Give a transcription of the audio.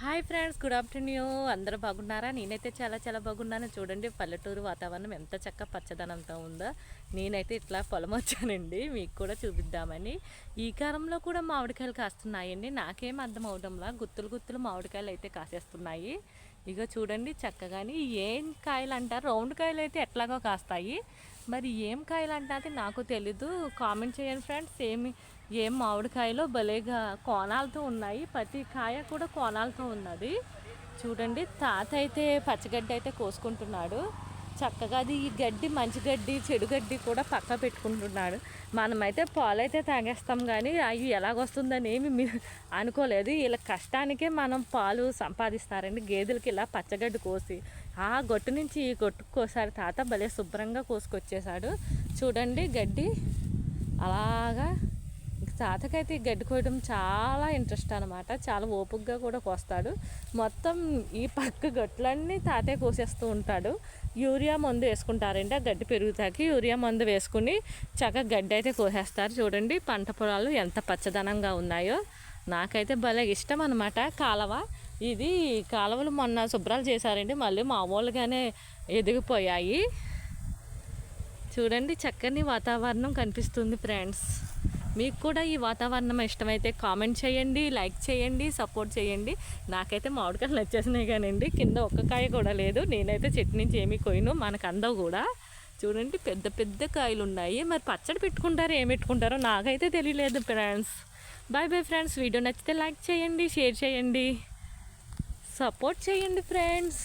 Hi friends good afternoon. అందరూ బాగున్నారా? నేనైతే చాలా చాలా బాగున్నాను. చూడండి పల్లెటూరు వాతావరణం ఎంత చక్క పచ్చదనంతో ఉందో. నేనైతే ఇట్లా పొలం వచ్చానండి. మీకు కూడా చూపిద్దామని. ఈ కాలంలో కూడా మామిడికాయలు కాస్తున్నాయండి. నాకేం అర్థం అవడంలా. గుత్తులు గుత్తులు మామిడికాయలు అయితే కాసేస్తున్నాయి. ఇక చూడండి చక్కగాని ఏం కాయలు అంటారు రౌండ్ కాయలు అయితే ఎట్లాగో కాస్తాయి. మరి ఏం కాయలు అంటే నాకు తెలీదు. కామెంట్ చేయండి ఫ్రెండ్స్. ఏమి ఏం మామిడికాయలో భలేగా కోణాలతో ఉన్నాయి. ప్రతి కాయ కూడా కోణాలతో ఉన్నది. చూడండి తాత అయితే పచ్చగడ్డ అయితే కోసుకుంటున్నాడు. చక్కగా అది ఈ గడ్డి మంచి గడ్డి చెడు గడ్డి కూడా పక్క పెట్టుకుంటున్నాడు. మనమైతే పాలైతే తాగేస్తాం కానీ అవి ఎలాగొస్తుందని ఏమి మీరు అనుకోలేదు. వీళ్ళ కష్టానికే మనం పాలు సంపాదిస్తారండి. గేదెలకి ఇలా పచ్చగడ్డి కోసి ఆ గొట్టు నుంచి ఈ గొట్టుకు కోసారి. తాత భలే శుభ్రంగా కోసుకొచ్చేసాడు చూడండి గడ్డి అలాగా తాతకైతే గడ్డి కోయడం చాలా ఇంట్రెస్ట్ అనమాట చాలా ఓపుగ్గా కూడా కోస్తాడు. మొత్తం ఈ పక్క గట్లన్నీ తాతయ్య కోసేస్తూ ఉంటాడు. యూరియా మందు వేసుకుంటారండి. ఆ గడ్డి పెరుగుతాకి యూరియా మందు వేసుకుని చక్కగా గడ్డి అయితే కోసేస్తారు. చూడండి పంట పొలాలు ఎంత పచ్చదనంగా ఉన్నాయో. నాకైతే భలే ఇష్టం అనమాట కాలవ. ఇది కాలువలు మొన్న శుభ్రాలు చేశారండి. మళ్ళీ మామూలుగానే ఎదిగిపోయాయి. చూడండి చక్కని వాతావరణం కనిపిస్తుంది ఫ్రెండ్స్. మీకు కూడా ఈ వాతావరణం ఇష్టమైతే కామెంట్ చేయండి లైక్ చేయండి సపోర్ట్ చేయండి. నాకైతే మామిడికాయలు నచ్చేసినాయి కానివ్వండి కింద ఒక్క కాయ కూడా లేదు. నేనైతే చెట్టు నుంచి ఏమీ కొయ్యను. మనకు అందవు కూడా. చూడండి పెద్ద పెద్ద కాయలు ఉన్నాయి. మరి పచ్చడి పెట్టుకుంటారో ఏం పెట్టుకుంటారో నాకైతే తెలియలేదు friends. Bye bye friends. Video నచ్చితే లైక్ చేయండి షేర్ చేయండి. సపోర్ట్ చేయండి ఫ్రెండ్స్.